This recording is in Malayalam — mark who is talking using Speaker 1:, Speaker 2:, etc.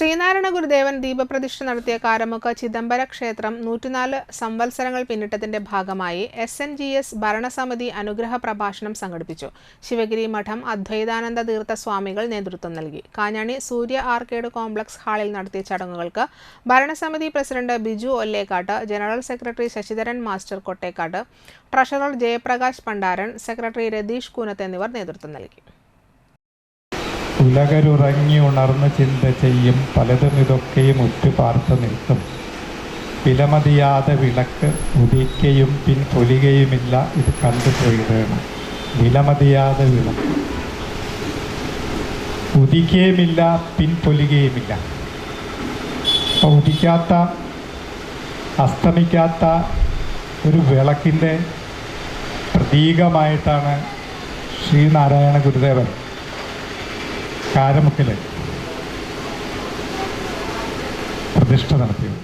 Speaker 1: ശ്രീനാരായണ ഗുരുദേവൻ ദീപപ്രതിഷ്ഠ നടത്തിയ കാരമുക്ക് ചിദംബര ക്ഷേത്രം നൂറ്റിനാല് സംവത്സരങ്ങൾ പിന്നിട്ടതിന്റെ ഭാഗമായി എസ് എൻ ജി എസ് ഭരണസമിതി അനുഗ്രഹ പ്രഭാഷണം സംഘടിപ്പിച്ചു. ശിവഗിരി മഠം അദ്വൈതാനന്ദ തീർത്ഥ സ്വാമികൾ നേതൃത്വം നൽകി. കാഞ്ഞാണി സൂര്യ ആർക്കേഡ് കോംപ്ലക്സ് ഹാളിൽ നടത്തിയ ചടങ്ങുകൾക്ക് ഭരണസമിതി president Biju Ollekkat general secretary Sasidharan master Kottekkat treasurer Jayaprakash Pandaran secretary Ratheesh Koonathu എന്നിവർ നേതൃത്വം നൽകി.
Speaker 2: ഉലകരുറങ്ങി ഉണർന്ന് ചിന്ത ചെയ്യും പലതും ഇതൊക്കെയും ഉറ്റുപാർത്ത് നിൽക്കും. വിലമതിയാതെ വിളക്ക് ഉദിക്കയും പിൻ പൊലികയുമില്ല ഇത് കണ്ടുപോയതാണ് വിലമതിയാതെ വിളക്ക് ഉദിക്കുകയുമില്ല പിൻ പൊലികയുമില്ല അപ്പോൾ ഉദിക്കാത്ത അസ്തമിക്കാത്ത ഒരു വിളക്കിന്റെ പ്രതീകമായിട്ടാണ് ശ്രീനാരായണ ഗുരുദേവൻ കാരമുക്കിൽ പ്രതിഷ്ഠ നടത്തിയത്.